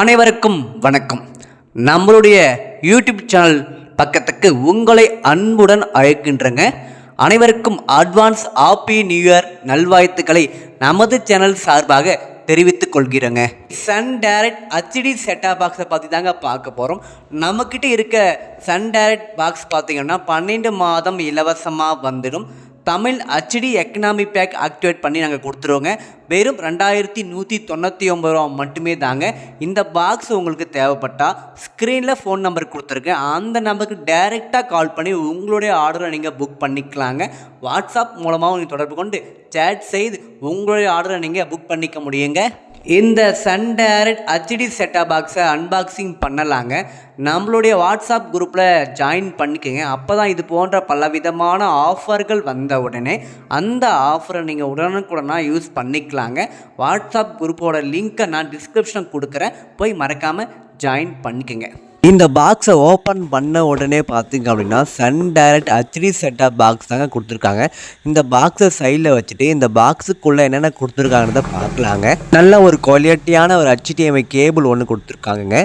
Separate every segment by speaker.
Speaker 1: அனைவருக்கும் வணக்கம். நம்மளுடைய யூடியூப் சேனல் பக்கத்துக்கு உங்களை அன்புடன் அழைக்கின்றங்க. அனைவருக்கும் அட்வான்ஸ் ஹாப்பி நியூ இயர் நல்வாழ்த்துக்களை நமது சேனல் சார்பாக தெரிவித்துக் கொள்கிறேங்க. சன் டேரக்ட் ஹச்டி செட்டா பாக்ஸை பற்றி தாங்க பார்க்க போகிறோம் நம்மக்கிட்ட இருக்க சன் டேரக்ட் பாக்ஸ் பார்த்திங்கன்னா பன்னெண்டு மாதம் இலவசமாக வந்துடும். தமிழ் அச்சடி எக்கனாமி பேக் ஆக்டிவேட் பண்ணி நாங்கள் கொடுத்துருவோங்க. வெறும் ரெண்டாயிரத்தி நூற்றி தொண்ணூற்றி ஒம்பது ரூபா மட்டுமே தாங்க. இந்த பாக்ஸ் உங்களுக்கு தேவைப்பட்டால் ஸ்க்ரீனில் ஃபோன் நம்பர் கொடுத்துருக்கேன். அந்த நம்பருக்கு டைரெக்டாக கால் பண்ணி உங்களுடைய ஆர்டரை நீங்கள் புக் பண்ணிக்கலாங்க. வாட்ஸ்அப் மூலமாக நீங்கள் தொடர்பு கொண்டு சேட் செய்து உங்களுடைய ஆர்டரை நீங்கள் புக் பண்ணிக்க முடியுங்க. இந்த சன் டைரக்ட் ஹச்டி செட்டா பாக்ஸை அன்பாக்சிங் பண்ணலாங்க. நம்மளுடைய வாட்ஸ்அப் குரூப்பில் ஜாயின் பண்ணிக்கோங்க. அப்போ தான் இது போன்ற பலவிதமான ஆஃபர்கள் வந்த உடனே அந்த ஆஃபரை நீங்கள் உடனுக்குடனாக யூஸ் பண்ணிக்கலாங்க. வாட்ஸ்அப் குரூப்போட லிங்க்கை நான் டிஸ்கிரிப்ஷன் கொடுக்குறேன். போய் மறக்காமல் ஜாயின் பண்ணிக்கோங்க. இந்த பாக்ஸை ஓப்பன் பண்ண உடனே பார்த்தீங்க அப்படின்னா Sun direct HD setup box தாங்க கொடுத்துருக்காங்க. இந்த பாக்ஸை சைடில் வச்சுட்டு இந்த பாக்ஸுக்குள்ளே என்னென்ன கொடுத்துருக்காங்கன்றத பார்க்கலாங்க. நல்ல ஒரு குவாலிட்டியான ஒரு ஹச்டிஎம்ஐ கேபிள் ஒன்று கொடுத்துருக்காங்கங்க.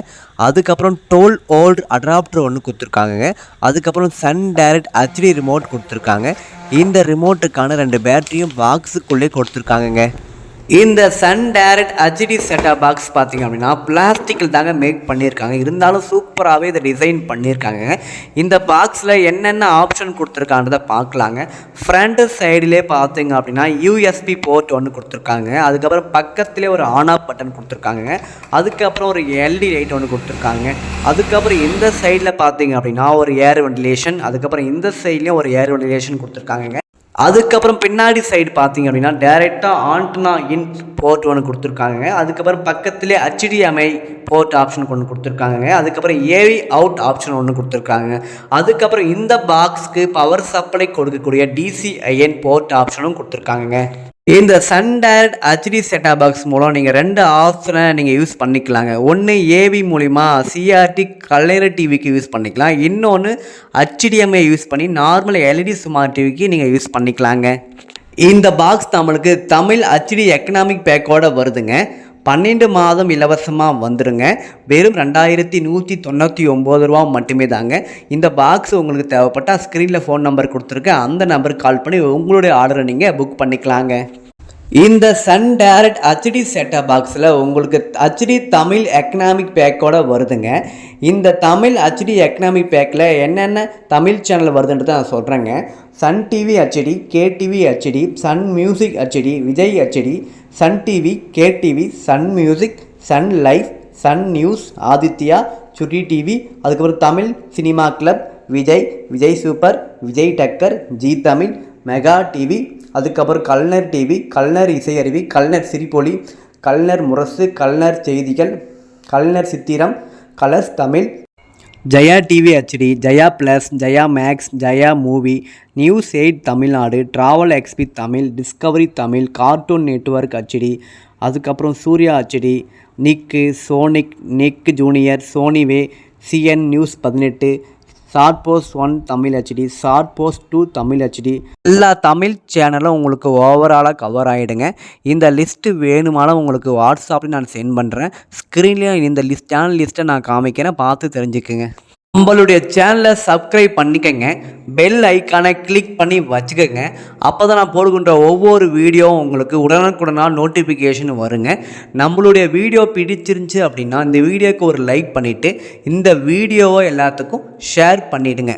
Speaker 1: அதுக்கப்புறம் டோல் ஓல்டு அடாப்டர் ஒன்று கொடுத்துருக்காங்கங்க. அதுக்கப்புறம் சன் டைரக்ட் ஹச்டி ரிமோட் கொடுத்துருக்காங்க. இந்த ரிமோட்டுக்கான ரெண்டு பேட்டரியும் பாக்ஸுக்குள்ளே கொடுத்துருக்காங்கங்க. இந்த Sun direct HD setup box பார்த்தீங்க அப்படின்னா பிளாஸ்டிக்கில் தாங்க மேக் பண்ணியிருக்காங்க. இருந்தாலும் சூப்பராகவே இதை டிசைன் பண்ணியிருக்காங்க. இந்த பாக்ஸில் என்னென்ன ஆப்ஷன் கொடுத்துருக்கான்றதை பார்க்கலாங்க. ஃப்ரண்ட் சைடிலே பார்த்தீங்க அப்படின்னா யூஎஸ்பி போர்ட் ஒன்று கொடுத்துருக்காங்க. அதுக்கப்புறம் பக்கத்துலேயே ஒரு ஆன் ஆஃப் பட்டன் கொடுத்துருக்காங்க. அதுக்கப்புறம் ஒரு எல்டி லைட் ஒன்று கொடுத்துருக்காங்க. அதுக்கப்புறம் இந்த சைடில் பார்த்தீங்க அப்படின்னா ஒரு ஏர் வென்டிலேஷன் அதுக்கப்புறம் இந்த சைட்லேயும் ஒரு ஏர் வென்டிலேஷன் கொடுத்துருக்காங்க அதுக்கப்புறம் பின்னாடி சைடு பார்த்தீங்க அப்படின்னா டேரெக்டாக ஆண்டனா இன் போர்ட் ஒன்று கொடுத்துருக்காங்க. அதுக்கப்புறம் பக்கத்துலேயே ஹச்டிஎம்ஐ போர்ட் ஆப்ஷன் ஒன்று கொடுத்துருக்காங்க. அதுக்கப்புறம் ஏவி அவுட் ஆப்ஷன் ஒன்று கொடுத்துருக்காங்க. அதுக்கப்புறம் இந்த பாக்ஸ்க்கு பவர் சப்ளை கொடுக்கக்கூடிய டிசிஐஎன் போர்ட் ஆப்ஷனும் கொடுத்துருக்காங்க இந்த Sun direct HD setup box மூலம் நீங்கள் ரெண்டு ஆப்ஷனை நீங்கள் யூஸ் பண்ணிக்கலாங்க. ஒன்று ஏவி மூலிமா சிஆர்டி கலர் டிவிக்கு யூஸ் பண்ணிக்கலாம். இன்னொன்று ஹச்டிஎம்ஐ யூஸ் பண்ணி நார்மல் எல்இடி ஸ்மார்ட் டிவிக்கு நீங்கள் யூஸ் பண்ணிக்கலாங்க. இந்த பாக்ஸ் நம்மளுக்கு தமிழ் ஹச்டி எக்கனாமிக் பேக்கோட வருதுங்க. பன்னெண்டு மாதம் இலவசமாக வந்துடுங்க வெறும் ரெண்டாயிரத்தி நூற்றி தொண்ணூற்றி ஒம்பது ரூபா மட்டுமே தாங்க. இந்த பாக்ஸ் உங்களுக்கு தேவைப்பட்டால் ஸ்க்ரீனில் ஃபோன் நம்பர் கொடுத்துருக்கேன். அந்த நம்பருக்கு கால் பண்ணி உங்களுடைய ஆர்டரை நீங்கள் புக் பண்ணிக்கலாங்க. இந்த சன் டேரக்ட் ஹச்டி செட்டப் பாக்ஸில் உங்களுக்கு ஹச்டி தமிழ் எக்கனாமிக் பேக்கோட வருதுங்க. இந்த தமிழ் ஹச்டி எக்கனாமிக் பேக்கில் என்னென்ன தமிழ் சேனல் வருதுன்றதை நான் சொல்கிறேங்க Sun TV HD KTV HD Sun music HD Vijay HD Sun TV KTV Sun music Sun life Sun news Aditya Chutti TV அதுக்கப்புறம் Tamil cinema club Vijay Vijay super Vijay Takkar Zee Tamil mega TV அதுக்கப்புறம் Kalaignar TV கல்னர் Isaiaruvi கல்னர் சிரிப்பொலி கல்னர் முரசு Kalaignar Seithigal Kalaignar Chithiram colors Tamil. Jaya TV HD Jaya plus Jaya max Jaya movie news eight Tamil Nadu travel XP Tamil discovery Tamil cartoon network HD அதுக்கப்புறம் Surya HD Nick sonic Nick junior Sony Yay CN news பதினெட்டு short post one Tamil HD short post two Tamil HD எல்லா தமிழ் சேனலும் உங்களுக்கு ஓவராலாக cover ஆகிடுங்க இந்த list வேணுமானால் உங்களுக்கு வாட்ஸ்அப்பில் நான் சென்ட் பண்ணுறேன் ஸ்க்ரீன்லேயும் இந்த லிஸ்ட் சேனல் லிஸ்ட்டை நான் காமிக்கிறேன். பார்த்து தெரிஞ்சுக்குங்க. நம்மளுடைய சேனலை சப்ஸ்கிரைப் பண்ணிக்கங்க. பெல் ஐக்கானை கிளிக் பண்ணி வச்சுக்கோங்க. அப்போ தான் நான் போடுகின்ற ஒவ்வொரு வீடியோவும் உங்களுக்கு உடனுக்குடனாக நோட்டிஃபிகேஷன் வருங்க. நம்மளுடைய வீடியோ பிடிச்சிருந்துச்சு அப்படின்னா இந்த வீடியோக்கு ஒரு லைக் பண்ணிவிட்டு இந்த வீடியோவை எல்லாத்துக்கும் ஷேர் பண்ணிவிடுங்க